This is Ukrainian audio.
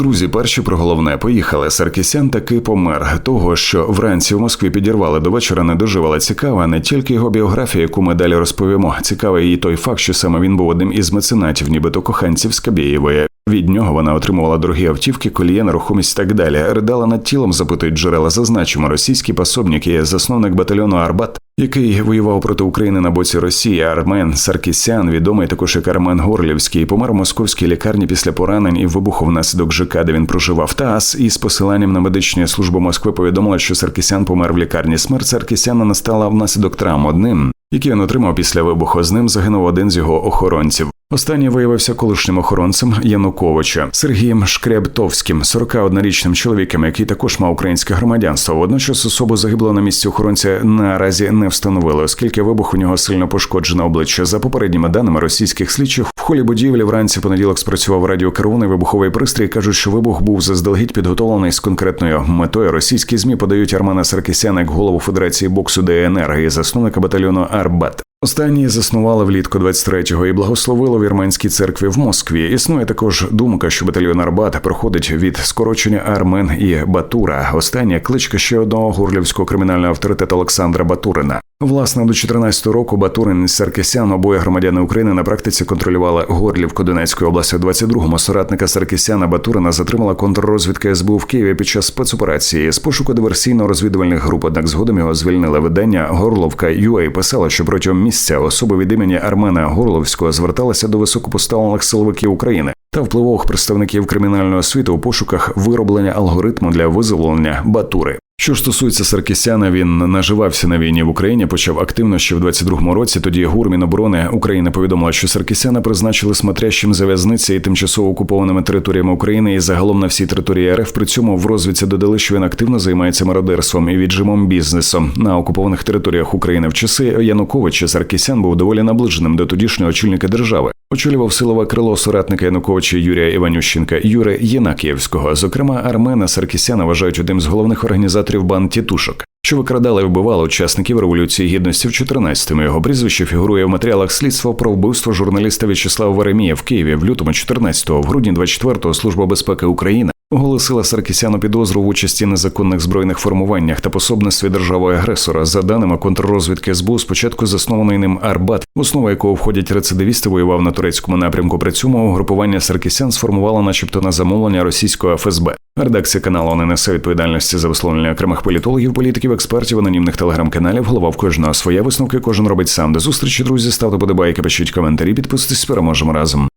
Друзі, перші про головне поїхали. Саркісян таки помер. Того, що вранці в Москві підірвали до вечора, не доживала цікава не тільки його біографія, яку ми далі розповімо. Цікавий і той факт, що саме він був одним із меценатів, нібито коханців Скабєєвої. Від нього вона отримувала дорогі автівки, коліє, нерухомість і так далі. Ридала над тілом, запитують джерела. Зазначимо, російський пособник є засновник батальйону Арбат, який воював проти України на боці Росії. Армен Саркісян, відомий також як Армен Горлівський, помер у московській лікарні після поранень і вибуху внаслідок ЖК, де він проживав. ТАСС із посиланням на медичну службу Москви повідомила, що Саркісян помер в лікарні. Смерть Саркісяна настала внаслідок травм одним, які він отримав після вибуху. З ним загинув один з його охоронців. Останній виявився колишнім охоронцем Януковича Сергієм Шкребтовським, 41-річним чоловіком, який також мав українське громадянство. Водночас особу загибло на місці охоронця наразі не встановили, оскільки вибух у нього сильно пошкоджено обличчя. За попередніми даними російських слідчих, в холі будівлі вранці понеділок спрацював радіокерований вибуховий пристрій. кажуть, що вибух був заздалегідь підготовлений з конкретною метою. Російські змі подають Армана Саркісяна як голову Федерації боксу ДНР і засновника батальйону Арбат. Останні заснували влітку 23-го і благословило Вірменській церкві в Москві. Існує також думка, що батальйон Арбат проходить від скорочення Армен і Батура. Остання кличка ще одного горлівського кримінального авторитету Олександра Батурина. Власне, до 14-го року Батурин і Саркісян, обоє громадяни України на практиці контролювали Горлівку Донецької області. 22-му соратника Саркісяна Батурина затримала контррозвідка СБУ в Києві під час спецоперації з пошуку диверсійно-розвідувальних груп. Однак згодом його звільнили видання Горловка UA писало, що протягом місяця особи від імені Армена Горловського зверталися до високопоставлених силовиків України та впливових представників кримінального світу у пошуках вироблення алгоритму для визволення Батури. Що ж стосується Саркісяна, він наживався на війні в Україні, почав активно ще в 22-му році. Тоді ГУР Міноборони України повідомила, що Саркісяна призначили смотрящим за в'язниці і тимчасово окупованими територіями України і загалом на всій території РФ. При цьому в розвідці додали, що він активно займається мародерством і віджимом бізнесом на окупованих територіях України. В часи Януковича Саркісян був доволі наближеним до тодішнього очільника держави. Очолював силове крило соратника Януковича Юрія Іванющенка Юри Єнакієвського. Зокрема, Армена Саркісяна вважають одним з головних організаторів банд тітушок, що викрадали і вбивали учасників революції гідності в 14-му. Його прізвище фігурує в матеріалах слідства про вбивство журналіста В'ячеслава Веремія в Києві в лютому 14-го, в грудні 24-го Служба безпеки України оголосила Саркісяну підозру в участі незаконних збройних формуваннях та пособництві держави агресора. За даними контррозвідки СБУ, спочатку заснований ним Арбат, в основу якого входять рецидивісти, воював на турецькому напрямку. При цьому угрупування Саркісян сформувало, начебто, на замовлення російського ФСБ. Редакція каналу не несе відповідальності за висловлення окремих політологів, політиків, експертів, анонімних телеграм-каналів. Голова в кожного своє висновки. Кожен робить сам. До зустрічі, друзі. Ставте подобайки, пишіть коментарі, підписуйтесь, переможемо разом.